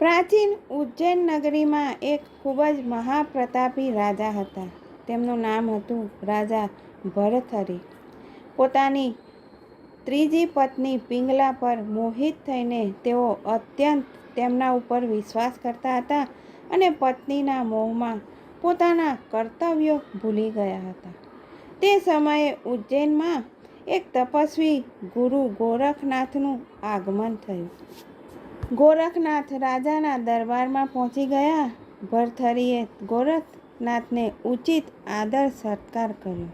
પ્રાચીન ઉજ્જૈન નગરીમાં એક ખૂબ જ મહાપ્રતાપી રાજા હતા. તેમનું નામ હતું રાજા ભરથરી. પોતાની ત્રીજી પત્ની પિંગલા પર મોહિત થઈને તેઓ અત્યંત તેમના ઉપર વિશ્વાસ કરતા હતા અને પત્નીના મોહમાં પોતાના કર્તવ્યો ભૂલી ગયા હતા. તે સમયે ઉજ્જૈનમાં એક તપસ્વી ગુરુ ગોરખનાથનું આગમન થયું. ગોરખનાથ રાજાના દરબારમાં પહોંચી ગયા. ભરથરીએ ગોરખનાથને ઉચિત આદર સત્કાર કર્યો.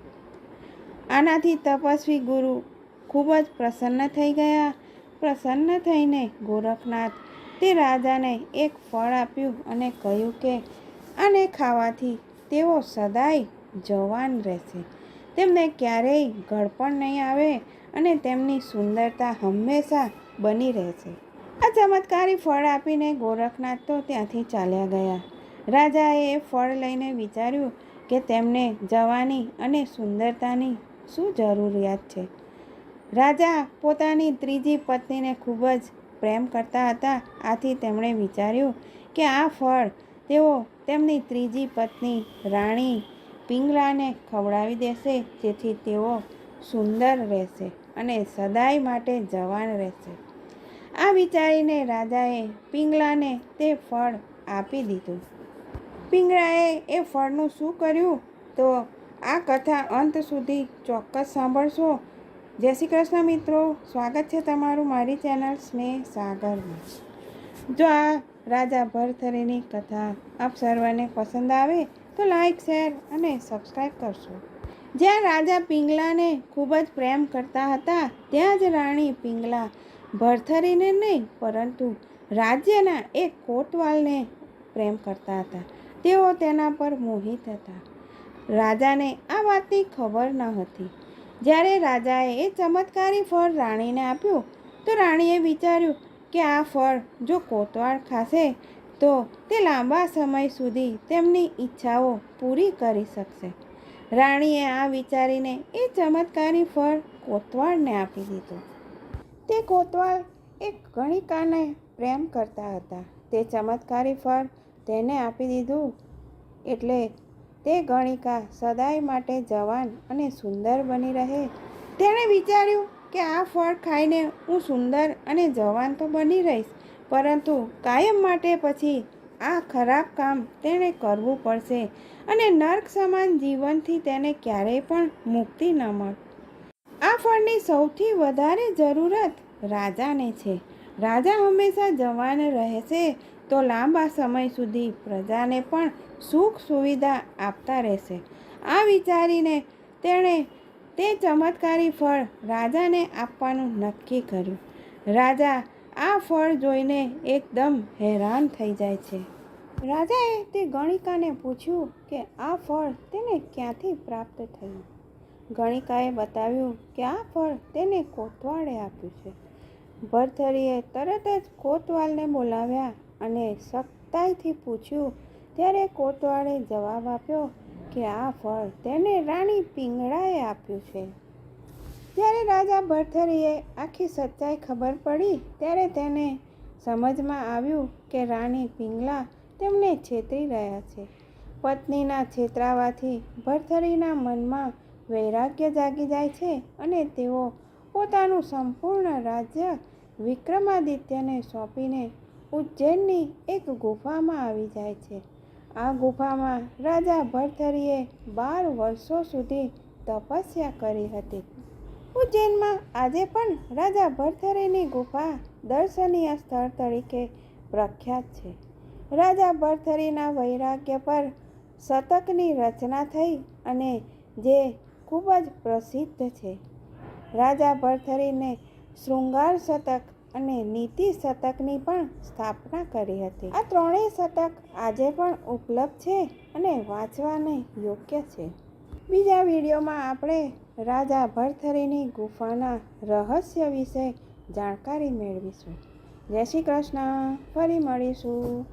આનાથી તપસ્વી ગુરુ ખૂબ જ પ્રસન્ન થઈ ગયા. પ્રસન્ન થઈને ગોરખનાથ તે રાજાને એક ફળ આપ્યું અને કહ્યું કે, આને ખાવાથી તેઓ સદાય જવાન રહેશે. તેમને ક્યારેય ગળપણ નહીં આવે અને તેમની સુંદરતા હંમેશા બની રહેશે. આ ચમત્કારી ફળ આપીને ગોરખનાથ તો ત્યાંથી ચાલ્યા ગયા. રાજાએ એ ફળ લઈને વિચાર્યું કે તેમને જવાની અને સુંદરતાની શું જરૂરિયાત છે? રાજા પોતાની ત્રીજી પત્નીને ખૂબ જ પ્રેમ કરતા હતા. આથી તેમણે વિચાર્યું કે આ ફળ તેઓ તેમની ત્રીજી પત્ની રાણી પિંગલાને ખવડાવી દેશે, જેથી તેઓ સુંદર રહેશે અને સદાય માટે જવાન રહેશે. આ વિચારીને રાજાએ પિંગલાને તે ફળ આપી દીધું. પિંગળાએ એ ફળનું શું કર્યું? તો આ કથા અંત સુધી ચોક્કસ સાંભળશો. જય શ્રી કૃષ્ણ મિત્રો. સ્વાગત છે તમારું મારી ચેનલ સ્નેહ સાગરમાં. જો આ રાજા ભરથરીની કથા આપ સર્વને પસંદ આવે તો લાઈક, શેર અને સબસ્ક્રાઈબ કરશો. જ્યાં રાજા પિંગલાને ખૂબ જ પ્રેમ કરતા હતા, ત્યાં જ રાણી પિંગલા ભરથરીને નહીં, પરંતુ રાજ્યના એક કોટવાલને પ્રેમ કરતા હતા. તેઓ તેના પર મોહિત હતા. રાજાને આ વાતની ખબર ન હતી. જ્યારે રાજાએ એ ચમત્કારી ફળ રાણીને આપ્યું, તો રાણીએ વિચાર્યું કે આ ફળ જો કોતવાળ ખાશે, તો તે લાંબા સમય સુધી તેમની ઈચ્છાઓ પૂરી કરી શકશે. રાણીએ આ વિચારીને એ ચમત્કારી ફળ કોતવાળને આપી દીધું. તે કોતવાલ એક ગણિકાને પ્રેમ કરતા હતા. તે ચમત્કારી ફળ તેને આપી દીધું એટલે તે ગણિકા સદાય માટે જવાન અને સુંદર બની રહે. તેણે વિચાર્યું કે આ ફળ ખાઈને હું સુંદર અને જવાન તો બની રહીશ, પરંતુ કાયમ માટે પછી આ ખરાબ કામ તેણે કરવું પડશે અને નર્ક સમાન જીવનથી તેને ક્યારેય પણ મુક્તિ ન મળે. ફળની સૌથી વધારે જરૂરત રાજાને છે. રાજા હંમેશા જવાન રહેશે તો લાંબા સમય સુધી પ્રજાને પણ સુખ સુવિધા આપતા રહેશે. આ વિચારીને તેણે તે ચમત્કારી ફળ રાજાને આપવાનું નક્કી કર્યું. રાજા આ ફળ જોઈને એકદમ હેરાન થઈ જાય છે. રાજાએ તે ગણિકાને પૂછ્યું કે આ ફળ તેને ક્યાંથી પ્રાપ્ત થયું? ગણિકાએ બતાવ્યું કે આ ફળ તેને કોતવાળે આપ્યું છે. ભરથરીએ તરત જ કોતવાલને બોલાવ્યા અને સખ્તાઈથી પૂછ્યું, ત્યારે કોતવાળે જવાબ આપ્યો કે આ ફળ તેને રાણી પિંગળાએ આપ્યું છે. જ્યારે રાજા ભરથરીએ આખી સચ્ચાઈ ખબર પડી, ત્યારે તેને સમજમાં આવ્યું કે રાણી પિંગલા તેમને છેતરી રહ્યા છે. પત્નીના છેતરાવાથી ભરથરીના મનમાં વૈરાગ્ય જાગી જાય છે અને તેઓ પોતાનું સંપૂર્ણ રાજ્ય વિક્રમાદિત્યને સોંપીને ઉજ્જૈનની એક ગુફામાં આવી જાય છે. આ ગુફામાં રાજા ભરથરીએ બાર વર્ષો સુધી તપસ્યા કરી હતી. ઉજ્જૈનમાં આજે પણ રાજા ભરથરીની ગુફા દર્શનીય સ્થળ તરીકે પ્રખ્યાત છે. રાજા ભરથરીના વૈરાગ્ય પર શતકની રચના થઈ અને જે ખૂબ જ પ્રસિદ્ધ છે. રાજા ભરથરીને શૃંગાર શતક અને નીતિ શતકની પણ સ્થાપના કરી હતી. આ ત્રણેય શતક આજે પણ ઉપલબ્ધ છે અને વાંચવાને યોગ્ય છે. બીજા વિડીયોમાં આપણે રાજા ભરથરીની ગુફાના રહસ્ય વિશે જાણકારી મેળવીશું. જય શ્રી કૃષ્ણ. ફરી મળીશું.